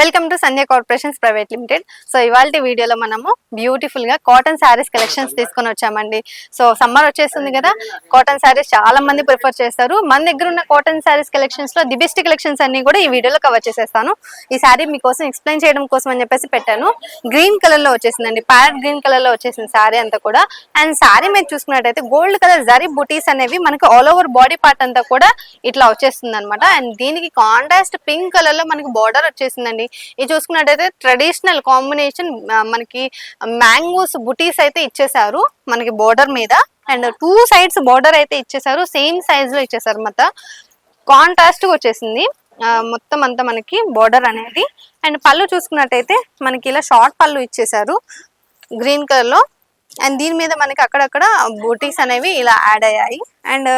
Welcome to Sandhya corporations private limited so ఇవాళ వీడియోలో మనము బ్యూటిఫుల్గా కాటన్ శారీస్ కలెక్షన్స్ తీసుకొని వచ్చామండి. సో సమ్మర్ వచ్చేస్తుంది కదా కాటన్ శారీస్ చాలా మంది ప్రిఫర్ చేస్తారు. మన దగ్గర ఉన్న కాటన్ శారీస్ కలెక్షన్స్లో ది బెస్ట్ కలెక్షన్స్ అన్ని కూడా ఈ వీడియోలో కవర్ చేసేస్తాను. ఈ శారీ మీకోసం ఎక్స్ప్లెయిన్ చేయడం కోసం అని చెప్పేసి పెట్టాను. గ్రీన్ కలర్లో వచ్చేసిందండి ప్యారెట్ గ్రీన్ కలర్లో వచ్చేసింది శారీ అంతా కూడా. అండ్ శారీ మీరు చూసుకున్నట్టయితే గోల్డ్ కలర్ జరీ బుటీస్ అనేవి మనకి ఆల్ ఓవర్ బాడీ పార్ట్ అంతా కూడా ఇట్లా వచ్చేస్తుంది అనమాట అండ్ దీనికి కాంట్రాస్ట్ పింక్ కలర్లో మనకి బార్డర్ వచ్చేసిందండి. ఇది చూసుకున్నట్టయితే ట్రెడిషనల్ కాంబినేషన్ మనకి మ్యాంగోస్ బుటీస్ అయితే ఇచ్చేసారు మనకి బోర్డర్ మీద. అండ్ టూ సైడ్స్ బోర్డర్ అయితే ఇచ్చేసారు సేమ్ సైజ్లో ఇచ్చేసారు మొత్తం కాంట్రాస్ట్ వచ్చేసింది. మొత్తం అంతా మనకి బోర్డర్ అనేది. అండ్ పళ్ళు చూసుకున్నట్టయితే మనకి ఇలా షార్ట్ పళ్ళు ఇచ్చేసారు గ్రీన్ కలర్లో. అండ్ దీని మీద మనకి అక్కడక్కడ బూటీస్ అనేవి ఇలా యాడ్ అయ్యాయి. అండ్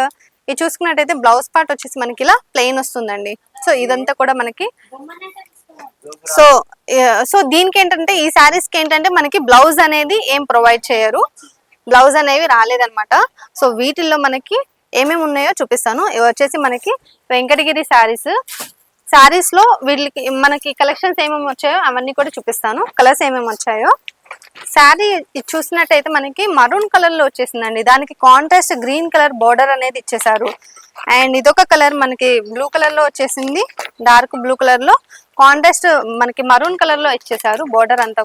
ఇది చూసుకున్నట్టయితే బ్లౌజ్ పార్ట్ వచ్చేసి మనకి ఇలా ప్లెయిన్ వస్తుందండి. సో ఇదంతా కూడా మనకి సో సో దీనికి ఏంటంటే ఈ శారీస్కి ఏంటంటే మనకి బ్లౌజ్ అనేది ఏం ప్రొవైడ్ చేయరు. బ్లౌజ్ అనేవి రాలేదన్నమాట. సో వీటిల్లో మనకి ఏమేమి ఉన్నాయో చూపిస్తాను. ఇవి వచ్చేసి మనకి వెంకటగిరి శారీస్. శారీస్లో వీళ్ళకి మనకి కలెక్షన్స్ ఏమేమి వచ్చాయో అవన్నీ కూడా చూపిస్తాను. కలర్స్ ఏమేమి వచ్చాయో. శారీ చూసినట్టయితే మనకి మరూన్ కలర్లో వచ్చేసిందండి. దానికి కాంట్రాస్ట్ గ్రీన్ కలర్ బోర్డర్ అనేది ఇచ్చేసారు అండ్ ఇదొక కలర్ మనకి బ్లూ కలర్లో వచ్చేసింది. డార్క్ బ్లూ కలర్లో కాంట్రాస్ట్ మనకి మరూన్ కలర్లో ఇచ్చేసారు బోర్డర్ అంతా